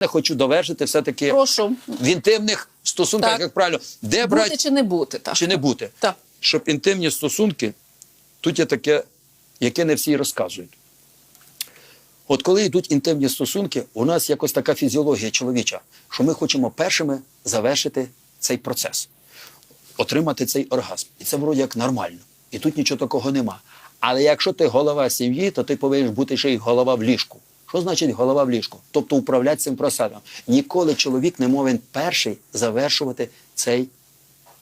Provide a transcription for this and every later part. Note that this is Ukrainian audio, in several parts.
Я хочу довершити все-таки Прошу в інтимних стосунках, Так. як правильно, де бути брати чи не бути. Так. чи не бути. Так. Щоб інтимні стосунки, тут є таке, яке не всі розказують. От коли йдуть інтимні стосунки, у нас якось така фізіологія чоловіча, що ми хочемо першими завершити цей процес, отримати цей оргазм. І це вроді як нормально. І тут нічого такого нема. Але якщо ти голова сім'ї, то ти повинен бути ще й голова в ліжку. Що значить голова в ліжку? Тобто управляти цим процесом. Ніколи чоловік не повинен перший завершувати цей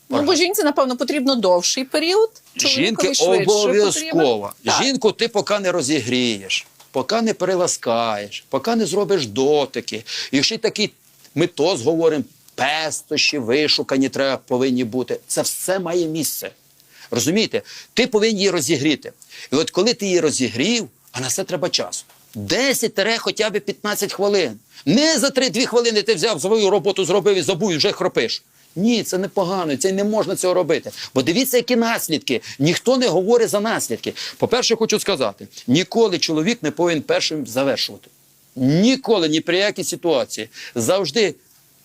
Ну, бо жінці, напевно, потрібно довший період. Жінки обов'язково. Жінку ти поки не розігрієш, поки не приласкаєш, поки не зробиш дотики. І ще й такі, ми то говоримо, пестощі, вишукані треба повинні бути. Це все має місце. Розумієте? Ти повинен її розігріти. І от коли ти її розігрів, а на це треба час. 10 тере хоча б 15 хвилин. Не за 3-2 хвилини ти взяв свою роботу, зробив і забув, і вже хропиш. Ні, це непогано, це не можна цього робити. Бо дивіться, які наслідки. Ніхто не говорить за наслідки. По-перше, хочу сказати: ніколи чоловік не повинен першим завершувати. Ніколи, ні при якій ситуації. Завжди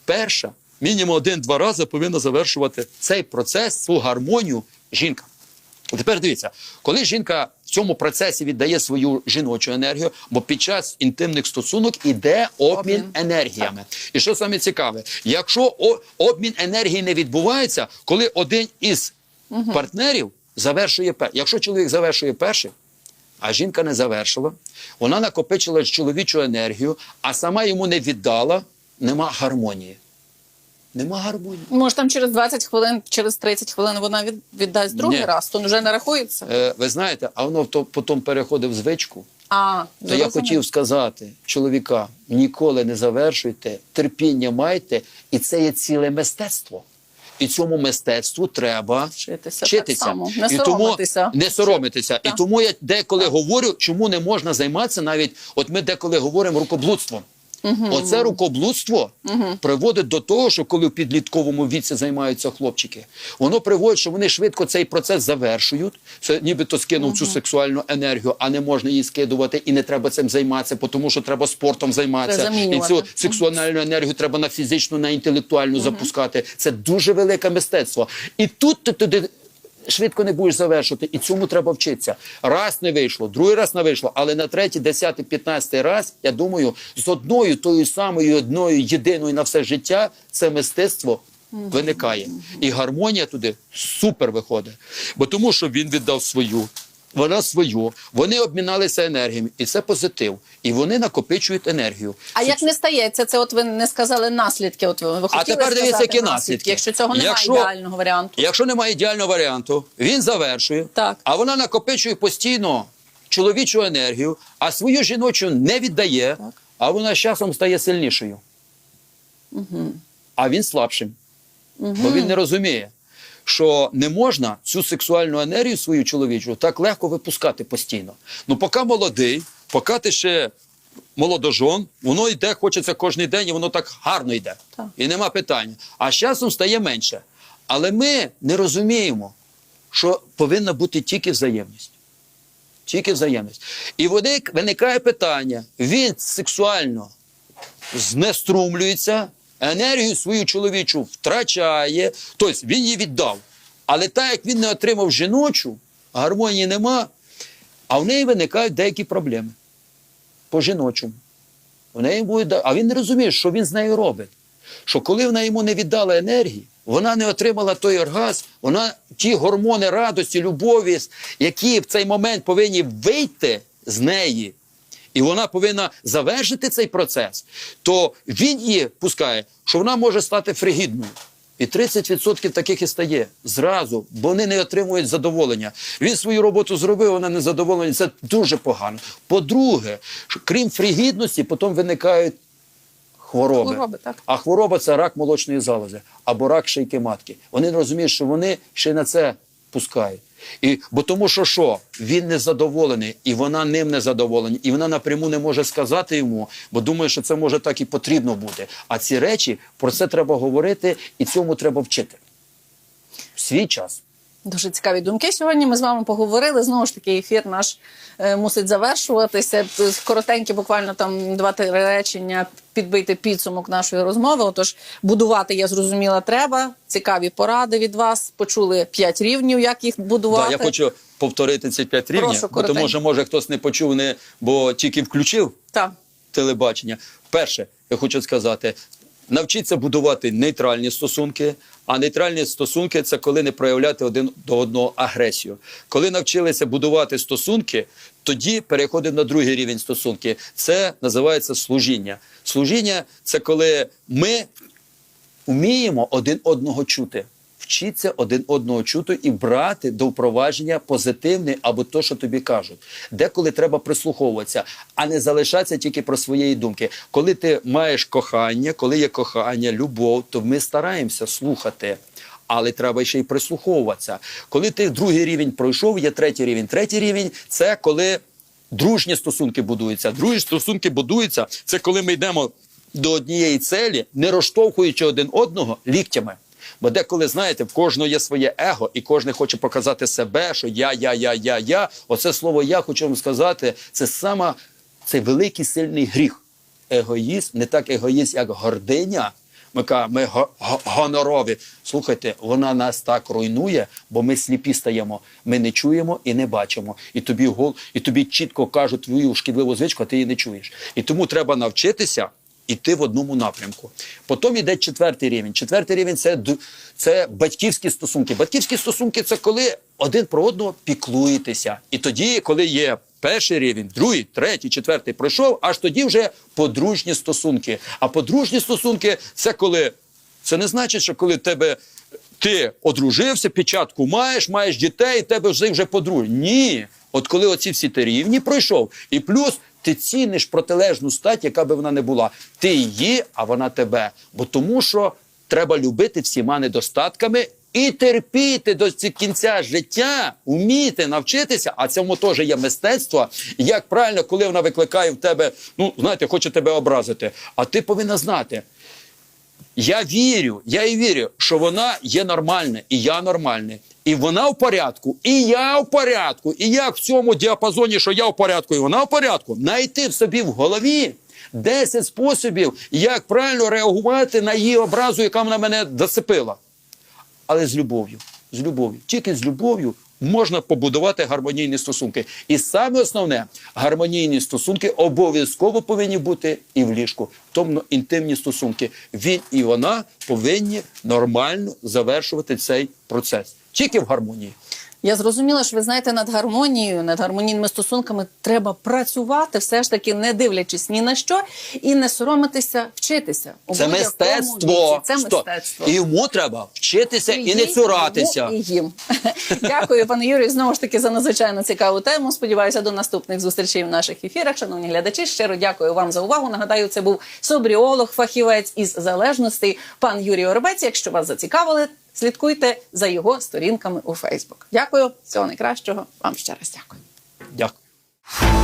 перша, мінімум один-два рази повинна завершувати цей процес, цю гармонію жінка. Тепер дивіться, коли жінка в цьому процесі віддає свою жіночу енергію, бо під час інтимних стосунок іде обмін, енергіями. І що саме цікаве, якщо обмін енергії не відбувається, коли один із партнерів завершує перший. Якщо чоловік завершує перший, а жінка не завершила, вона накопичила чоловічу енергію, а сама йому не віддала, нема гармонії. Нема гармонії. Може, там через 20 хвилин, через 30 хвилин вона від, віддасть другий Ні. раз, то вже не рахується. Е, ви знаєте, а воно то потім переходить в звичку. А, То я зрозуміло. хотів сказати чоловікам, ніколи не завершуйте, терпіння майте, і це є ціле мистецтво. І цьому мистецтву треба Вчитися так само. Не і тому соромитися. не соромитися. І Так. тому я деколи говорю, чому не можна займатися навіть. От ми деколи говоримо рукоблудством. Оце рукоблудство приводить до того, що коли в підлітковому віці займаються хлопчики, воно приводить, що вони швидко цей процес завершують. Це нібито скинув цю сексуальну енергію, а не можна її скидувати, і не треба цим займатися, тому що треба спортом займатися. І цю сексуальну енергію треба на фізичну, на інтелектуальну запускати. Це дуже велике мистецтво. І тут ти туди швидко не будеш завершувати, і цьому треба вчитися. Раз не вийшло, другий раз не вийшло, але на третій, десятий, п'ятнадцятий раз, я думаю, з одною тою самою одною єдиною на все життя це мистецтво. Виникає і гармонія туди супер виходить. Бо тому, що він віддав свою, вона свою, вони обміналися енергіями, і це позитив. І вони накопичують енергію. А як не стається, це от ви не сказали наслідки. От ви, ви хотіли тепер дивіться, які наслідки. Якщо цього немає Якщо- ідеального варіанту. Якщо немає ідеального варіанту, він завершує, Так. а вона накопичує постійно чоловічу енергію, а свою жіночу не віддає, а вона з часом стає сильнішою. А він слабшим. Бо він не розуміє, що не можна цю сексуальну енергію свою чоловічу так легко випускати постійно. Ну, поки молодий, поки ти ще молодожон, воно йде, хочеться кожен день, і воно так гарно йде. Так. І нема питання. А з часом стає менше. Але ми не розуміємо, що повинна бути тільки взаємність. Тільки взаємність. І виник- виникає питання: він сексуально знеструмлюється, енергію свою чоловічу втрачає, тобто він її віддав. Але так як він не отримав жіночу, гармонії нема, а в неї виникають деякі проблеми по жіночому. В неї буде, а він не розуміє, що він з нею робить. Що коли вона йому не віддала енергії, вона не отримала той оргазм, вона ті гормони радості, любові, які в цей момент повинні вийти з неї, і вона повинна завершити цей процес, то він її пускає, що вона може стати фригідною. І 30% таких і стає зразу, бо вони не отримують задоволення. Він свою роботу зробив, вона не задоволена. Це дуже погано. По-друге, крім фригідності, потім виникають хвороби. Хвороби, так. А хвороба це рак молочної залози або рак шийки матки. Вони не розуміють, що вони ще на це пускають. І, бо тому що що? Він не задоволений, і вона ним не задоволена, і вона напряму не може сказати йому, бо думає, що це може так і потрібно бути. А ці речі про це треба говорити, і цьому треба вчити. В свій час. Дуже цікаві думки. Сьогодні ми з вами поговорили. Знову ж таки, ефір наш е, мусить завершуватися. Коротенькі, буквально там два-три речення, підбити підсумок нашої розмови. Отож, будувати, я зрозуміла, треба. Цікаві поради від вас. Почули п'ять рівнів, як їх будувати. Да, я хочу повторити ці п'ять рівнів, Прошу, бо тому що може хтось не почув, не, бо тільки включив Так. телебачення. Перше, я хочу сказати, навчіться будувати нейтральні стосунки. А нейтральні стосунки це коли не проявляти один до одного агресію. Коли навчилися будувати стосунки, тоді переходимо на другий рівень стосунки. Це називається служіння. Служіння це коли ми вміємо один одного чути. Вчіться один одного чути і брати до впровадження позитивне або то, що тобі кажуть. Деколи треба прислуховуватися, а не залишатися тільки про своєї думки. Коли ти маєш кохання, коли є кохання, любов, то ми стараємося слухати. Але треба ще й прислуховуватися. Коли ти другий рівень пройшов, є третій рівень. Третій рівень це коли дружні стосунки будуються. Дружні стосунки будуються. Це коли ми йдемо до однієї целі, не розштовхуючи один одного ліктями. Бо деколи, знаєте, в кожного є своє его, і кожен хоче показати себе, що я, я, я, я, я. Оце слово я хочу вам сказати, це сама це великий сильний гріх. Егоїзм, не так егоїзм, як гординя. Ми кажемо, ми го- го- гонорові. Слухайте, вона нас так руйнує, бо ми сліпі стаємо. Ми не чуємо і не бачимо. І тобі гол, і тобі чітко кажуть твою шкідливу звичку, а ти її не чуєш. І тому треба навчитися іти в одному напрямку. Потім йде четвертий рівень. Четвертий рівень це, це батьківські стосунки. Батьківські стосунки це коли один про одного піклуєтеся. І тоді, коли є перший рівень, другий, третій, четвертий пройшов, аж тоді вже подружні стосунки. А подружні стосунки це коли це не значить, що коли тебе ти одружився, печатку маєш, маєш дітей, тебе вже вже подружні. Ні. От коли оці всі ти рівні пройшов, і плюс ти ціниш протилежну стать, яка би вона не була. Ти її, а вона тебе. Бо тому що треба любити всіма недостатками і терпіти до кінця життя, вміти навчитися, а цьому теж є мистецтво. Як правильно, коли вона викликає в тебе, ну знаєте, хоче тебе образити, а ти повинна знати. Я вірю, я і вірю, що вона є нормальна, і я нормальний. І вона в порядку, і я в порядку. І як в цьому діапазоні, що я в порядку, і вона в порядку, знайти в собі в голові 10 способів, як правильно реагувати на її образу, яка вона мене зацепила. Але з любов'ю. З любов'ю. Тільки з любов'ю можна побудувати гармонійні стосунки. І саме основне, гармонійні стосунки обов'язково повинні бути і в ліжку. Тобто інтимні стосунки. Він і вона повинні нормально завершувати цей процес. Тільки в гармонії. Я зрозуміла, що ви знаєте, над гармонією, над гармонійними стосунками треба працювати, все ж таки не дивлячись ні на що, і не соромитися, вчитися. У Це мистецтво. віці. Це Стоп. мистецтво. І йому треба вчитися і, не цуратися. І їм. Дякую, пане Юрію, знову ж таки за надзвичайно цікаву тему. Сподіваюся, до наступних зустрічей в наших ефірах. Шановні глядачі, щиро дякую вам за увагу. Нагадаю, це був собріолог, фахівець із залежностей, пан Юрій Оробець. Якщо вас зацікавили, слідкуйте за його сторінками у Фейсбук. Дякую, всього найкращого. Вам ще раз дякую. Дякую.